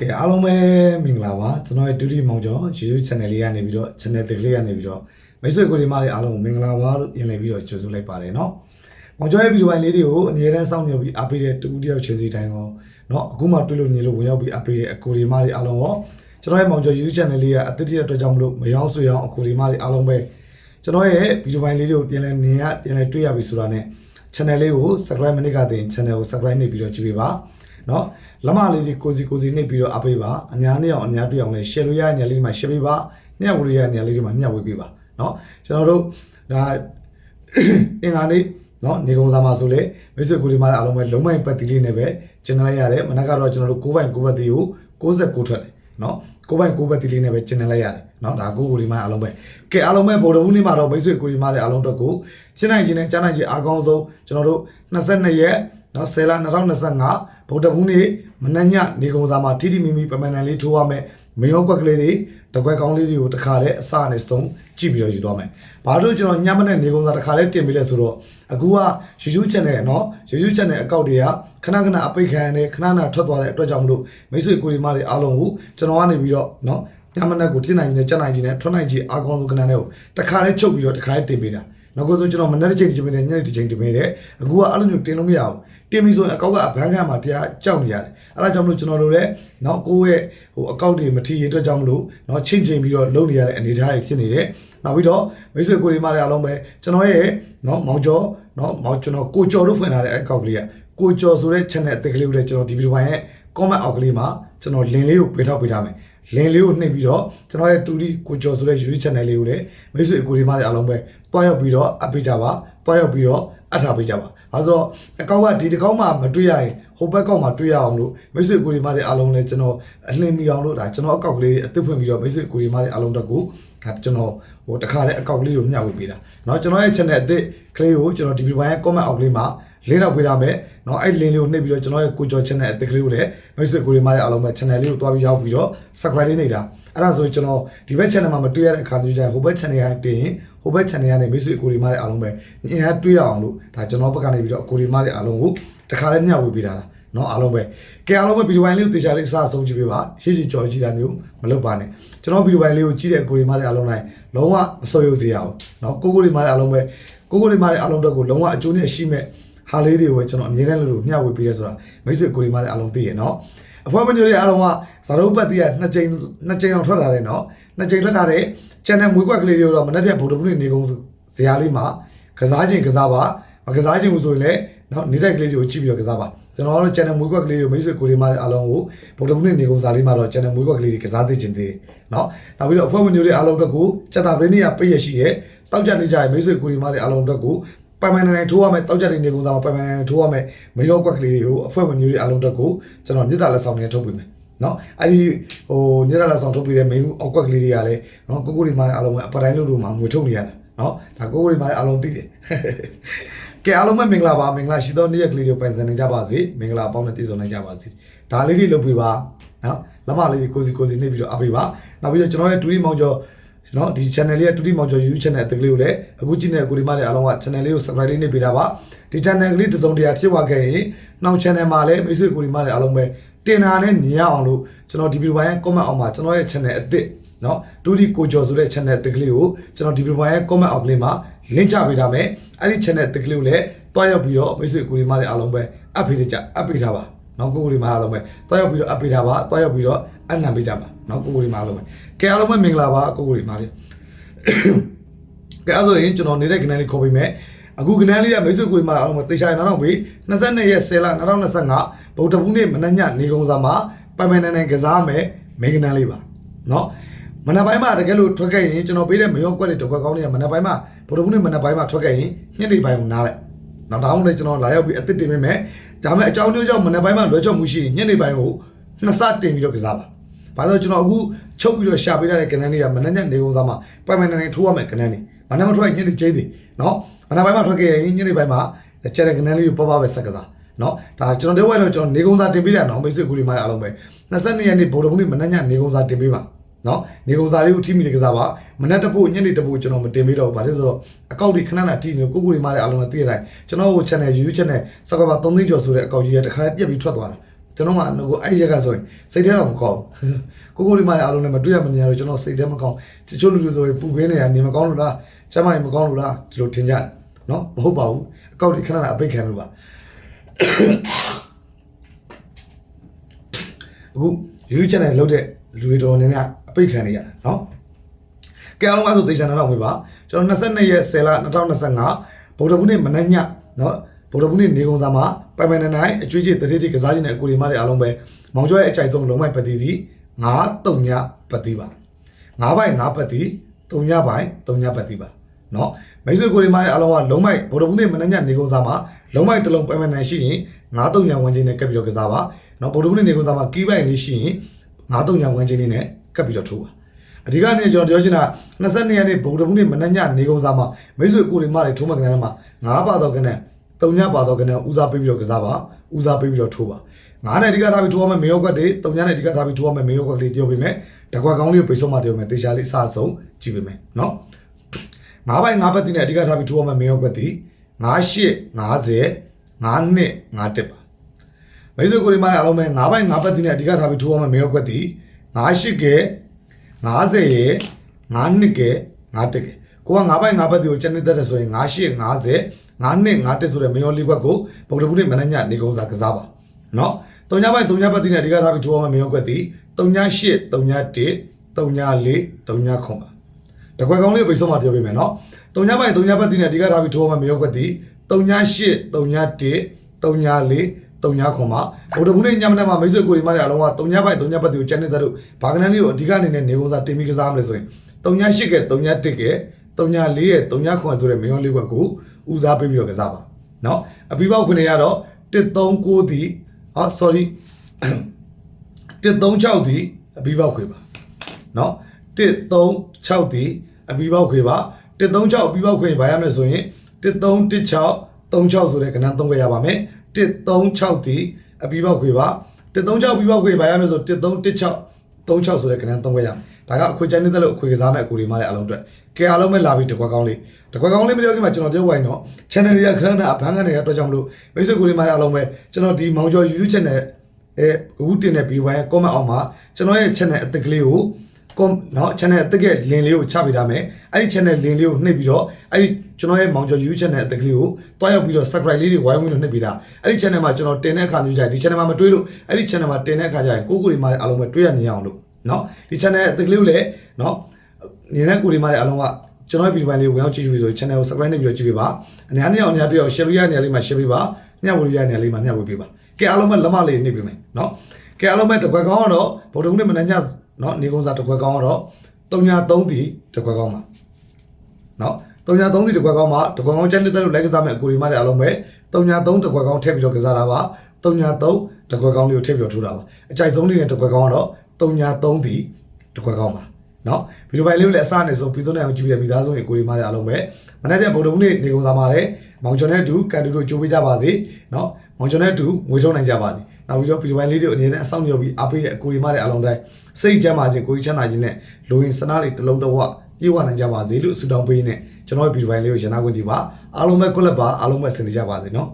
ကဲအားလုံးပဲမင်္ဂလာပါကျွန်တော်ရဲ့ဒုတိယမောင်ကျော် YouTube channel လေးကနေပြီးတော့ channel တစ်လေးကနေပြီးတော့မိတ်ဆွေကိုဒီမလေးအားလုံးကိုမင်္ဂလာပါလို့ပြင်လည်ပြီးတော့ကြိုဆိုလိုက်ပါတယ်เนาะမောင်ကျော်ရဲ့ဗီဒီယိုပိုင်းလေးတွေကိုအငြင်းတန်းစောင့်မျှော်ပြီးအားပေးတဲ့တူတယောက်ချင်းစီတိုင်းရောเนาะအခုမှတွေ့လို့နေလို့ဝင်ရောက်ပြီးအားပေးတဲ့အကိုဒီမလေးအားလုံးရောကျွန်တော်ရဲ့မောင်ကျော် YouTube channel လေးကအသစ်တရအတွက်ကြောင့်မလို့မယောင်းဆွေအောင်အကိုဒီမလေးအားလုံးပဲကျွန်တော်ရဲ့ဗီဒီယိုပိုင်းလေးတွေကိုပြန်လဲနေရပြန်လဲတွေ့ရပြီဆိုတာနဲ့ channel လေးကို subscribe မနစ်ကတည်း channel ကို subscribe နေပြီးတော့ကြည့်ပေးပါ เนาะလမလေးကြီးကိုစီကိုစီနှိပ်ပြီးတော့အပေးပါအများနဲ့အောင်အများတွေ့အောင်လည်း share လို့ရတဲ့နေရာလေးဒီမှာ share ပေးပါညှပ်ဝလို့ရတဲ့နေရာလေးဒီမှာညှပ်ဝေးပေးပါเนาะကျွန်တော်တို့ဒါအင်္ဂါနေ့เนาะနေကုံစာမှာဆိုလေမိတ်ဆွေကိုဒီမှာအားလုံးပဲလုံးမိုင်ပတ်တီလေးနဲ့ပဲကျန်လိုက်ရတယ်မနက်ကတော့ကျွန်တော်တို့9ဘိုင်9ဘတ်တီကို69ထွက်တယ်เนาะ9ဘိုင်9ဘတ်တီလေးနဲ့ပဲကျန်လိုက်ရတယ်เนาะဒါကိုကိုဒီမှာအားလုံးပဲကဲအားလုံးပဲဗော်ဒဘူးနေ့မှာတော့မိတ်ဆွေကိုဒီမှာလည်းအားလုံးတော့ကိုရှင်းနိုင်ခြင်းနဲ့ကြားနိုင်ခြင်းအားကောင်းဆုံးကျွန်တော်တို့22ရက်နော်ဆယ်လ2025 ဗုဒ္ဓဘူးနေ့မနက်ညနေကုံစာမှာထိထိမိမိပမန်နန်လေးထိုးရမယ်မယောကွက်ကလေးတွေတကွက်ကောင်းလေးတွေကိုတစ်ခါတည်းအစနဲ့စုံကြည့်ပြီးတော့ယူသွားမယ်။ဘာလို့ကျွန်တော်ညမနဲ့နေကုံစာတစ်ခါတည်းတင်ပေးလဲဆိုတော့အခုက YouTube channel နော် YouTube channel အကောင့်တွေကခဏခဏအပိတ်ခံရတယ်ခဏခဏထွက်သွားတဲ့အတွက်ကြောင့်မလို့မိတ်ဆွေကိုရီမတွေအားလုံးကိုကျွန်တော်ကနေပြီးတော့နော်ညမနဲ့ကိုတင်နိုင်ခြင်းနဲ့ကြက်နိုင်ခြင်းနဲ့ထွက်နိုင်ခြင်းအားကောင်းဆုံးခဏနဲ့ကိုတစ်ခါတည်းချုပ်ပြီးတော့တစ်ခါတည်းတင်ပေးတာ။ နောက်ဆိုကျွန်တော်မနေ့တစ်ချိန်တင်ပေးတယ်ညနေတစ်ချိန်တင်ပေးတယ်အခုကအဲ့လိုမျိုးတင်လို့မရဘူးတင်ပြီဆိုရင်အကောက်ကအဘန်းခံမှာတရားကြောက်နေရတယ်အဲ့ဒါကြောင့်မလို့ကျွန်တော်တို့လည်းနောက်ကိုယ့်ရဲ့ဟိုအကောက်တွေမထီရအတွက်ကြောင့်မလို့နော်ချင်းချင်းပြီးတော့လုံနေရတဲ့အနေအထားတွေဖြစ်နေတယ်နောက်ပြီးတော့မိတ်ဆွေကိုရီမတွေအားလုံးပဲကျွန်တော်ရဲ့နော်မောင်ကျော်နော်မောင်ကျွန်တော်ကိုကျော်တို့ဖွင့်ထားတဲ့အကောက်ကလေးကကိုကျော်ဆိုတဲ့ channel အသစ်ကလေးကိုလည်းကျွန်တော်ဒီဗီဒီယိုပိုင်းရဲ့ comment အောက်ကလေးမှာကျွန်တော် link လေးကိုပေးထောက်ပေးထားမယ်လင်းလေးကိုနှိပ်ပြီးတော့ကျွန်တော်ရဲ့တူဒီကိုကျော်ဆိုတဲ့ YouTube channel လေးကိုလည်းမိတ်ဆွေအကိုဒီမတွေအားလုံးပဲ တွားရောက်ပြီးတော့အပ်ပေးကြပါတွားရောက်ပြီးတော့အပ်ထားပေးကြပါ။အဲဆိုတော့အကောက်ကဒီတစ်ကောက်မှမတွေ့ရရင်ဟိုဘက်ကောက်မှတွေ့ရအောင်လို့မိတ်ဆွေကိုဒီမတွေအားလုံးလည်းကျွန်တော်အလှင်မိအောင်လို့ဒါကျွန်တော်အကောက်ကလေးအသစ်ဖွင့်ပြီးတော့မိတ်ဆွေကိုဒီမတွေအားလုံးတက်ကိုဒါကျွန်တော်ဟိုတခါတည်းအကောက်ကလေးကိုမျှဝေပေးတာ။เนาะကျွန်တော်ရဲ့ channel အသစ်ကလေးကိုကျွန်တော်ဒီဗီဒီယိုပိုင်းရဲ့ comment အောက်ကလေးမှာလေးတော့ပေးရမယ်เนาะအဲ့လင်းလေးကိုနှိပ်ပြီးတော့ကျွန်တော်ရဲ့ကိုကျော် channel အသစ်ကလေးကိုလည်းမိတ်ဆွေကိုဒီမတွေအားလုံးပဲ channel လေးကိုတွားပြီးရောက်ပြီးတော့ subscribe လေးနေတာ အဲ့ဒါဆိုကျွန်တော်ဒီဘက် channel မှာမတွေ့ရတဲ့အခါမျိုးကျရင်ဟိုဘက် channel ရတင်ရင်ဟိုဘက် channel ရနေမိတ်ဆွေအကိုတွေမတွေအားလုံးပဲအင်အားတွေ့ရအောင်လို့ဒါကျွန်တော်ဘက်ကနေပြီးတော့အကိုတွေမတွေအားလုံးကိုတခါတည်းမျှဝေပေးတာလားနော်အားလုံးပဲကဲအားလုံးပဲဗီဒီယိုပိုင်းလေးကိုတေချာလေးအစားဆုံးကြည့်ပေးပါရှေ့ရှေ့ကြော်ကြည့်တာမျိုးမလုပ်ပါနဲ့ကျွန်တော်ဗီဒီယိုပိုင်းလေးကိုကြည့်တဲ့အကိုတွေမတွေအားလုံးတိုင်းလုံးဝမစိုးရုပ်စေရအောင်နော်ကိုကိုတွေမတွေအားလုံးပဲကိုကိုတွေမတွေအားလုံးတော့ကိုလုံးဝအကျိုးနဲ့ရှိမဲ့ဟာလေးတွေကိုပဲကျွန်တော်အမြဲတမ်းလို့မျှဝေပေးရဲဆိုတာမိတ်ဆွေကိုတွေမတွေအားလုံးသိရနော် အဖွဲမညိုတွေအားလုံးကဇာတုပတ်တီးကနှစ်ကြိမ်နှစ်ကြိမ်အောင်ထွက်လာတယ်နော်နှစ်ကြိမ်ထွက်လာတဲ့ channel မွေးကွက်ကလေးတွေတော့မနေ့ကဗုဒ္ဓဘုရားနေကုန်ဇာလေးမှာကစားခြင်းကစားပါမကစားခြင်းဘူးဆိုရင်လည်းနော်နေတိုက်ကလေးတွေကိုကြည့်ပြီးတော့ကစားပါကျွန်တော်တို့ channel မွေးကွက်ကလေးတွေမိတ်ဆွေကိုတွေမအားလုံးကိုဗုဒ္ဓဘုရားနေကုန်ဇာလေးမှာတော့ channel မွေးကွက်ကလေးတွေကစားစေခြင်းသေးတယ်နော်နောက်ပြီးတော့အဖွဲမညိုတွေအားလုံးအတွက်ကိုစက်တာပရင်းတွေကပိတ်ရရှိရဲ့တောက်ကြနေကြရဲ့မိတ်ဆွေကိုတွေမအားလုံးအတွက်ကို ပိုင်ပိုင်နိုင်နိုင်ထိုးရမယ်တောက်ကြတဲ့နေကုန်သားမှာပိုင်ပိုင်နိုင်နိုင်ထိုးရမယ်မရောကွက်ကလေးတွေကိုအဖွဲ့ဝင်မျိုးတွေအားလုံးတက်ကိုကျွန်တော်မြစ်တာလက်ဆောင်နဲ့ထုတ်ပေးမယ်နော်အဲ့ဒီဟိုမြစ်တာလက်ဆောင်ထုတ်ပေးတဲ့မိန်းအောက်ကွက်ကလေးတွေကလည်းနော်ကိုကိုတွေမှအားလုံးပဲအပတိုင်းလို့လို့မှငွေထုတ်နေရတာနော်ဒါကိုကိုတွေမှအားလုံးသိတယ်ကဲအားလုံးပဲမင်္ဂလာပါမင်္ဂလာရှိသောနေ့ရက်ကလေးတွေပိုင်ဆိုင်နေကြပါစေမင်္ဂလာပေါင်းနဲ့တည်ဆုံနိုင်ကြပါစေဒါလေးတွေလုပ်ပေးပါနော်လက်မလေးကိုစီကိုစီနှိပ်ပြီးတော့အပေးပါနောက်ပြီးတော့ကျွန်တော်ရဲ့ဒူရီမောင်ကျော် နော်ဒီ channel လေးကတူတီမောင်ကျော် YouTube channel အတကလေးကိုလည်းအခုကြည့်နေတဲ့ကိုဒီမတွေအားလုံးက channel လေးကို subscribe လေးနှိပ်ပေးတာပါဒီ channel ကလေးတစ်စုံတရာဖြစ်သွားခဲ့ရင်နောက် channel မှာလည်းမိတ်ဆွေကိုဒီမတွေအားလုံးပဲတင်တာနဲ့မြင်ရအောင်လို့ကျွန်တော်ဒီဗီဒီယိုပိုင်း comment အောက်မှာကျွန်တော်ရဲ့ channel အသစ်နော်ဒူတီကိုကျော်ဆိုတဲ့ channel အသစ်ကလေးကိုကျွန်တော်ဒီဗီဒီယိုပိုင်းရဲ့ comment အောက်ကလေးမှာ link ချပေးထားမယ်အဲ့ဒီ channel အသစ်ကလေးကိုလည်းတွားရောက်ပြီးတော့မိတ်ဆွေကိုဒီမတွေအားလုံးပဲ up ပေးကြ up ပေးထားပါနော်ကိုကိုဒီမှာအားလုံးပဲတွားရောက်ပြီးတော့ up ပေးထားပါတွားရောက်ပြီးတော့အနံပေးကြပါ နော်ကိုကိုတွေမှာလုပ်မယ်ကဲအားလုံးပဲမင်္ဂလာပါကိုကိုတွေမှာလေကဲအဲ့ဆိုရင်ကျွန်တော်နေတဲ့ကနန်းလေးခေါ်ပေးမယ်အခုကနန်းလေးကမိတ်ဆွေကိုတွေမှာအားလုံးပဲတေချာရနောက်တော့ပြီ22ရက်10လ2025ဗုဒ္ဓဘူးနေ့မနက်ညနေကုန်းစားမှာပိုင်ပိုင်နိုင်နိုင်ကစားမယ်မင်္ဂလာလေးပါနော်မနက်ပိုင်းမှာတကယ်လို့ထွက်ခဲ့ရင်ကျွန်တော်ပေးတဲ့မယောကွက်တွေတကွက်ကောင်းတွေကမနက်ပိုင်းမှာဗုဒ္ဓဘူးနေ့မနက်ပိုင်းမှာထွက်ခဲ့ရင်ညနေပိုင်းကိုနားလိုက်နောက်တောင်းလည်းကျွန်တော်လာရောက်ပြီးအသစ်တင်ပေးမယ်ဒါမဲ့အကြောင်းအကျိုးကြောင့်မနက်ပိုင်းမှာလွှဲချော်မှုရှိရင်ညနေပိုင်းကိုနှစ်ဆတင်ပြီးတော့ကစားပါ ဘာလို့ကျွန်တော်အခုချုပ်ပြီးတော့ရှာပေးထားတဲ့ကနန်းလေးကမနက်ညနေကုန်းစားမှာပိုင်ပိုင်နိုင်နိုင်ထိုးရမယ်ကနန်းလေးမနက်မထွက်ရင်ညနေကျင်းသည်နော်မနက်ပိုင်းမှာထွက်ခဲ့ရင်ညနေပိုင်းမှာကျတဲ့ကနန်းလေးကိုပေါ့ပေါ့ပဲဆက်ကစားနော်ဒါကျွန်တော်တို့ဝဲတော့ကျွန်တော်နေကုန်းစားတင်ပေးတာနော်မိတ်ဆွေကူဒီမိုင်းအားလုံးပဲ22ရက်နေ့ဗုဒ္ဓဘုနေ့မနက်ညနေကုန်းစားတင်ပေးပါနော်နေကုန်းစားလေးကိုထိမိတယ်ကစားပါမနက်တပို့ညနေတပို့ကျွန်တော်မတင်ပေးတော့ဘူးဘာလို့လဲဆိုတော့အကောက်တွေခဏခဏထိနေကိုကိုဒီမိုင်းအားလုံးလည်းသိရတိုင်းကျွန်တော်ဟို channel YouTube channel စကားပါ3သိန်းကျော်ဆိုတဲ့အကောက်ကြီးကတခါပြက်ပြီးထွက်သွားတာတ ကျွန်တော်ကငကိုအဲ့ရက်ကဆိုရင်စိတ်ထဲတော့မကောင်းဘူးကိုကိုဒီမှာအားလုံးနဲ့မတွေ့ရမမြင်ရတော့ကျွန်တော်စိတ်ထဲမကောင်းတချို့လူတွေဆိုရင်ပူပင်းနေတာနေမကောင်းလို့လားကျမကြီးမကောင်းလို့လားဒီလိုထင်ကြတယ်နော်မဟုတ်ပါဘူးအကောက်ဒီခဏခဏအပိတ်ခံလို့ပါအခု YouTube channel လောက်တဲ့လူတွေတော်နေနေအပိတ်ခံနေရတာနော်ကဲအားလုံးကဆိုသေချာနားတော့ဝင်ပါကျွန်တော်22ရက်10လ2025ဗုဒ္ဓဘုနေ့မနက်ညနော် ဗုဒ္ဓဘုနေ့နေကုံစာမှာပိုင်ပိုင်နိုင်နိုင်အကျွေးကြီးတတိတိကစားခြင်းနဲ့အကူဒီမတွေအားလုံးပဲမောင်ကျော်ရဲ့အကြိုက်ဆုံးလုံးမိုက်ပတိသည်9တုံညပတိပါ9ပိုင်9ပတိတုံညပိုင်တုံညပတိပါနော်မိတ်ဆွေကိုဒီမတွေအားလုံးကလုံးမိုက်ဗုဒ္ဓဘုနေ့မနက်ညနေကုံစာမှာလုံးမိုက်တစ်လုံးပိုင်ပိုင်နိုင်ရှိရင်9တုံညဝန်ချင်းနဲ့ကပ်ပြီးတော့ကစားပါနော်ဗုဒ္ဓဘုနေ့နေကုံစာမှာကီးပိုင်လေးရှိရင်9တုံညဝန်ချင်းလေးနဲ့ကပ်ပြီးတော့ထိုးပါအဓိကနေကျွန်တော်ပြောချင်တာ22ရက်နေ့ဗုဒ္ဓဘုနေ့မနက်ညနေကုန်းစားမှာမိတ်ဆွေကိုရီမတွေထိုးမှကနေမှာ9ပါတော့ကနေ 3ညပါတော့ကနေဦးစားပေးပြီးတော့ကစားပါဦးစားပေးပြီးတော့ထိုးပါ9နဲ့အဓိကထားပြီးထိုးရမယ်မေယောကွက်တွေ3ညနဲ့အဓိကထားပြီးထိုးရမယ်မေယောကွက်လေးပြောပေးမယ်တကွက်ကောင်းလေးကိုပိတ်ဆုံးမှပြောမယ်တေချာလေးအစဆုံးကြည့်ပေးမယ်နော်9ပိုင်း9ပတ်တိနဲ့အဓိကထားပြီးထိုးရမယ်မေယောကွက်တီ9 8 50 9နှစ်9တက်ပါမိတ်ဆွေကိုရီမတွေအားလုံးပဲ9ပိုင်း9ပတ်တိနဲ့အဓိကထားပြီးထိုးရမယ်မေယောကွက်တီ9 8ကဲ90ရေ9နှစ်ကဲ9တက်ကဲကိုက9ပိုင်း9ဘက်တွေကိုကျန်နေတတ်တယ်ဆိုရင်9 8 50 9နှစ်9တက်ဆိုတဲ့မယောလေးဘက်ကိုဗုဒ္ဓဘုရားမနက်ညနေကုန်းစာကစားပါနော်တုံညပိုင်းတုံညဘက်တိနဲ့အဓိကထားပြီးထိုးအောင်မယောကွက်တီတုံည8တုံည1တုံည4တုံည9ပါတကွက်ကောင်းလေးပိတ်ဆုံးမှပြောပြမယ်နော်တုံညပိုင်းတုံညဘက်တိနဲ့အဓိကထားပြီးထိုးအောင်မယောကွက်တီတုံည8တုံည1တုံည4တုံညာခွန်မှာဗုဒ္ဓဘုနေ့ညမနက်မှာမိတ်ဆွေကိုဒီမတွေအလုံးကတုံညာပိုက်တုံညာပတ်တွေကိုကျန်နေတဲ့တို့ဘာကနန်းလေးကိုအဓိကနေနဲ့နေကုန်းစားတင်ပြီးကစားမလဲဆိုရင်တုံညာ၈ကဲတုံညာ၁ကဲတုံညာ၄ရဲ့တုံညာခွန်ဆိုတဲ့မယောလေးဘက်ကိုဦးစားပေးပြီးတော့ကစားပါနော်အပြီးပေါက်ခွင့်ရတော့139ဒီဟာ sorry 136ဒီအပြီးပေါက်ခွေပါနော်136ဒီအပြီးပေါက်ခွေပါ136အပြီးပေါက်ခွေဘာရမလဲဆိုရင်1316 36ဆိုတဲ့ကဏ္ဍသုံးခွေရပါမယ်136ဒီအပြီးပေါက်ခွေပါ136ပြီးပေါက်ခွေဘာရမလဲဆို1316 36ဆိုတဲ့ကဏ္ဍသုံးခွေရမယ် ဒါကအခွေချမ်းနေတယ်လို့အခွေကစားမဲ့အကူတွေမှလည်းအလုံးအတွက်ကဲအားလုံးပဲလာပြီးတကွက်ကောင်းလေးတကွက်ကောင်းလေးမပြောခင်မှာကျွန်တော်ပြောဝိုင်းတော့ channel တွေကခဏခဏဘန်းကနေရတော့ကြောင့်မလို့မိတ်ဆွေကူတွေမှလည်းအလုံးပဲကျွန်တော်ဒီမောင်ကျော် YouTube channel အဲအခုတင်တဲ့ view ရဲ့ comment အောက်မှာကျွန်တော်ရဲ့ channel အသက်ကလေးကိုကွန်နော် channel အသက်ကလင်လေးကိုချပေးထားမယ်အဲ့ဒီ channel လင်လေးကိုနှိပ်ပြီးတော့အဲ့ဒီကျွန်တော်ရဲ့မောင်ကျော် YouTube channel အသက်ကလေးကိုတွားရောက်ပြီးတော့ subscribe လေးတွေဝိုင်းဝန်းလို့နှိပ်ပေးတာအဲ့ဒီ channel မှာကျွန်တော်တင်တဲ့အခါမျိုးကြရင်ဒီ channel မှာမတွေးလို့အဲ့ဒီ channel မှာတင်တဲ့အခါကျရင်ကိုကိုတွေမှာလည်းအလုံးပဲတွေးရမြင်အောင်လို့ နော်ဒီ channel တကလေးကိုလည်းနော်နေနဲ့ကိုဒီမှာလည်းအလုံးကကျွန်တော်ရဲ့ဗီဒီယိုပိုင်းလေးကိုဝင်ရောက်ကြည့်ပြီးဆိုရင် channel ကို subscribe လုပ်ပြီးတော့ကြည့်ပေးပါအများနဲ့အောင်များတွေ့အောင် share လုပ်ရနေရာလေးမှာ share ပေးပါမျှဝေရနေရာလေးမှာမျှဝေပေးပါကဲအားလုံးပဲလက်မလေးနှိပ်ပေးမယ်နော်ကဲအားလုံးပဲတကွက်ကောင်းတော့ဗုဒ္ဓဟူးနေ့မနက်ညနော်နေကုန်းစားတကွက်ကောင်းတော့3ည3ဒီတကွက်ကောင်းပါနော်3ည3ဒီတကွက်ကောင်းမှာတကွက်ကောင်းချန်နေတဲ့လိုလိုက်ကစားမယ်အကူရီမတွေအားလုံးပဲ3ည3တကွက်ကောင်းထည့်ပြီးတော့ကစားတာပါ3ည3တကွက်ကောင်းလေးကိုထည့်ပြီးတော့ထိုးတာပါအကြိုက်ဆုံးလေးနဲ့တကွက်ကောင်းကတော့ 303တီတစ်ခွက်ကောင်းပါနော်ဗီဒီယိုဖိုင်လေးကိုလည်းအစနဲ့ဆိုပြီးဆုံးနေအောင်ကြည့်ပြီးမိသားစုရဲ့ကိုရီမားရအားလုံးပဲမနေ့ကဗုဒ္ဓဘုနေ့နေကုန်သားမှာလည်းမောင်ကျော်နဲ့အတူကန်တူတို့ကြိုးပေးကြပါစေနော်မောင်ကျော်နဲ့အတူငွေထုတ်နိုင်ကြပါစေနောက်ပြီးတော့ဗီဒီယိုဖိုင်လေးတွေအနေနဲ့အဆောင်ရောက်ပြီးအားပေးတဲ့အကိုရီမားရဲ့အားလုံးတိုင်းစိတ်ကြမ်းပါခြင်းကိုကြီးချမ်းသာခြင်းနဲ့လိုရင်စနားလေးတစ်လုံးတစ်ဝပြေဝနိုင်ကြပါစေလို့ဆုတောင်းပေးနေကျွန်တော်ရဲ့ဗီဒီယိုဖိုင်လေးကိုရနာခွင့်ဒီပါအားလုံးပဲကွက်လက်ပါအားလုံးပဲဆင်နေကြပါစေနော်